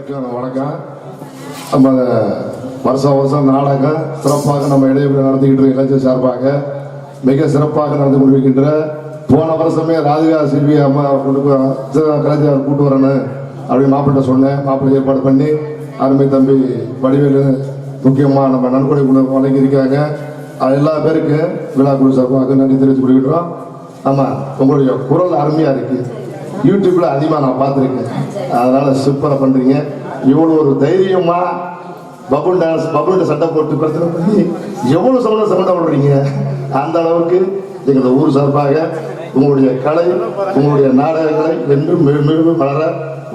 எல்லாருக்கும் வணக்கம். நம்ம வருஷம் வருஷம் நாடகம் சிறப்பாக நம்ம இடைவெளி நடத்திக்கிட்டு இருக்க இளைஞர் சார்பாக மிக சிறப்பாக நடந்து கொண்டிருக்கின்ற போன வருஷமே ராதிகா சிபி அம்மா கொண்டு கலைஞர் கூட்டு வரணும் அப்படின்னு மாப்பிள்ளை சொன்னேன். மாப்பிள்ளை ஏற்பாடு பண்ணி அருமை தம்பி வடிவேலு முக்கியமாக நம்ம நன்கொடை குழு வழங்கியிருக்காங்க அது எல்லா பேருக்கும் விழா குழு சார்பாக நன்றி தெரிவித்துக் கொள்கின்றோம். ஆமாம் உங்களுடைய குரல் அருமையாக இருக்குது யூடியூப்ல அதிகமாக நான் பார்த்துருக்கேன். அதனால சூப்பராக பண்றீங்க. இவ்வளோ ஒரு தைரியமா பபுள் டான்ஸ் பபுள் சண்டை போட்டு பிரச்சனை பண்ணி எவ்வளோ சமண சண்டை போடுறீங்க? அந்த அளவுக்கு எங்களது ஊர் சார்பாக உங்களுடைய கலை உங்களுடைய நாடகங்களை என்றும் மேலும் வளர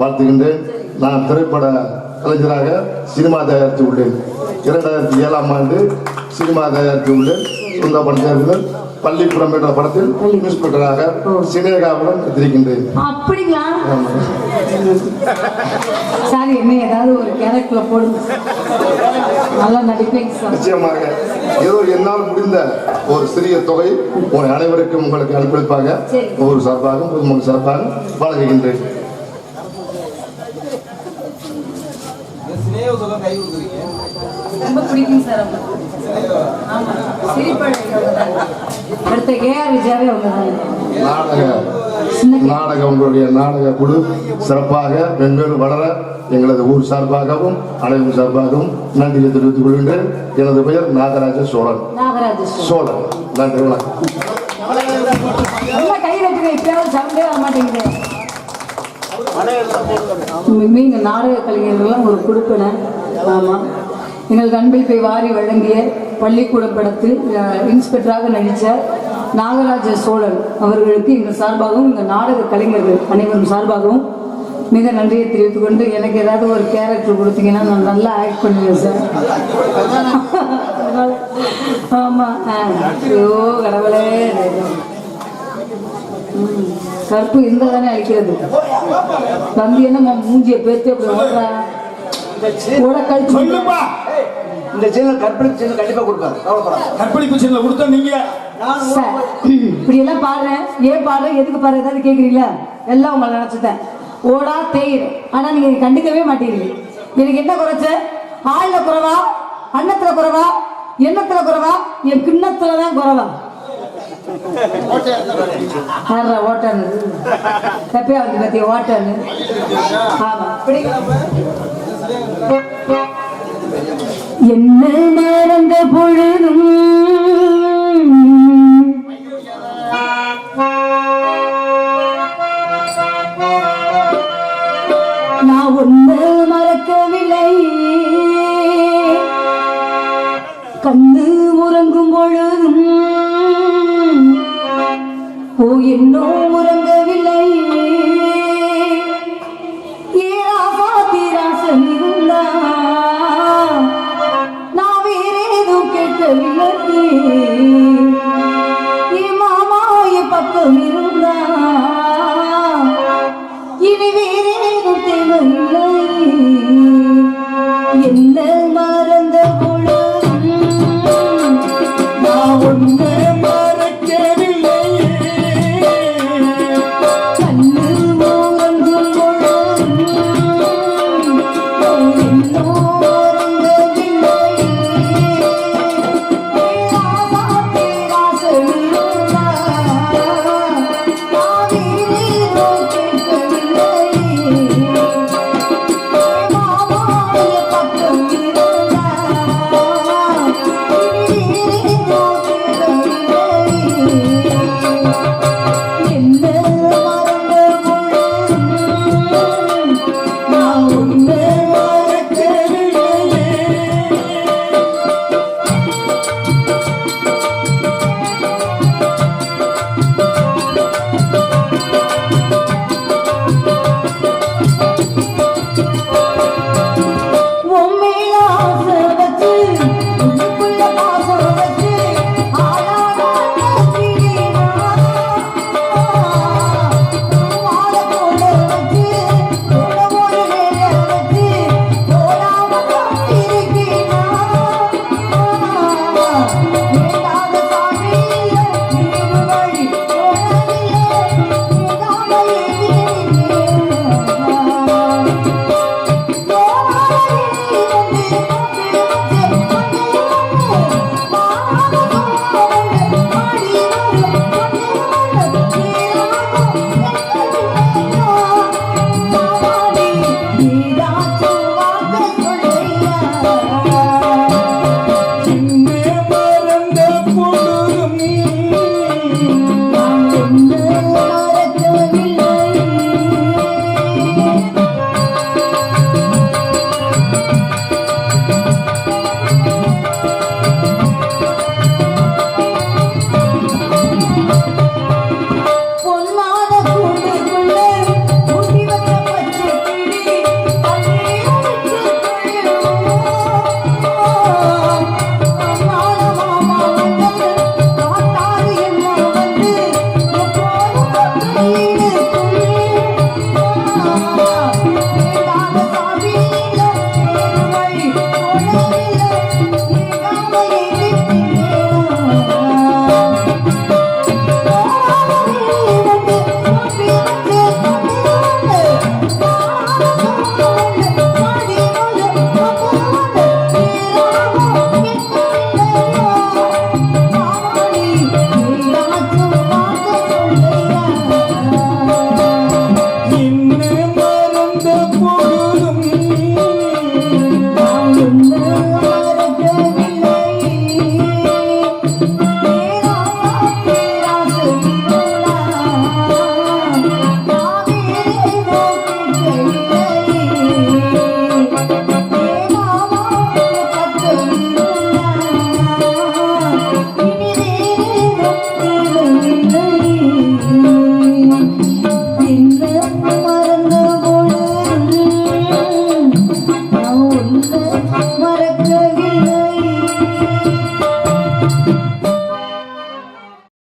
வாழ்த்துகின்றேன். நான் திரைப்பட கலைஞராக சினிமா தயாரித்து உள்ளேன். இரண்டாயிரத்தி ஏழாம் ஆண்டு சினிமா தயாரித்து உள்ளேன். சொந்த பஞ்சாயத்தில் பள்ளிப்புறம் என்ற படத்தில் இன்ஸ்பெக்டராக சினேகாவுடன் நடித்திருக்கின்றேன் அப்படிங்களா? சார் என்ன ஏதாவது ஒரு கேரக்டர்ல போடுங்க நல்லா நடிப்பீங்க சார். நிச்சயமாக. ஏதோ என்னால் முடிந்த ஒரு சிறிய தொகை உங்கள் அனைவருக்கும் உங்களுக்கு அனுப்பியிருப்பாங்க. ஒவ்வொரு சார்பாகவும் பொதுமக்கள் சார்பாகவும் வழங்குகின்றேன். ரொம்ப பிடிக்கும் சார் அடுத்த கேஆர் விஜயாவே நாடக சின்ன நாடக உங்களுடைய நாடக குழு சிறப்பாக மென்மேலும் வளர எங்களது ஊர் சார்பாகவும் அனைவரும் சார்பாகவும் நன்றியை தெரிவித்துக் கொள்கின்றேன். எனது பெயர் நாகராஜ சோழன். சோழன். நன்றி வணக்கம். கை மீங்க நாடக கலைஞர்கள்லாம் ஒரு குழுப்பின ஆமாம் எங்களுக்கு அன்பில் போய் வாரி வழங்கிய பள்ளிக்கூட படத்தில் இன்ஸ்பெக்டராக நடித்த நாகராஜ சோழன் அவர்களுக்கு எங்கள் சார்பாகவும் எங்கள் நாடக கலைஞர்கள் அனைவரும் சார்பாகவும் மிக நன்றியை தெரிவித்துக் கொண்டு எனக்கு ஏதாவது ஒரு கேரக்டர் கொடுத்தீங்கன்னா நான் நல்லா ஆக்ட் பண்ணுவேன் சார். ஆமாம் ஐயோ கடவுளே. கருப்பு இருந்தா தானே அழிக்கிறது. தம்பி என்ன மூஞ்சிய பேத்து அப்படி ஓடுறா ஓட கழிச்சு இந்த சேனல் கற்பனை சேனல் கண்டிப்பா கொடுப்பாரு. கற்பழிப்பு சின்ன கொடுத்தா நீங்க இப்படி எல்லாம் பாடுறேன் ஏன் பாடுறேன் எதுக்கு பாரு ஏதாவது கேட்குறீங்களா எல்லாம் உங்களை நினச்சிட்டேன். ஓடா தேயிரும் ஆனா நீங்க கண்டுக்கவே மாட்டேங்கிறீங்க எனக்கு என்ன குறைச்ச? ஆள்ல குறைவா? அன்னத்துல குறைவா? எண்ணத்துல குறைவா? என் கிண்ணத்துல தான் குறைவா? யாரா தப்பே வந்து பத்திய? ஓட்டானு ஆமா. என்ன மறந்த பொழுதும் நான் ஒன்று மறக்கவில்லை. கண்ணு உறங்கும் பொழுதும் ஓ இன்னும் உறங்கவில்லை நான் வேறேதும் கேட்கவில்லை. the poor.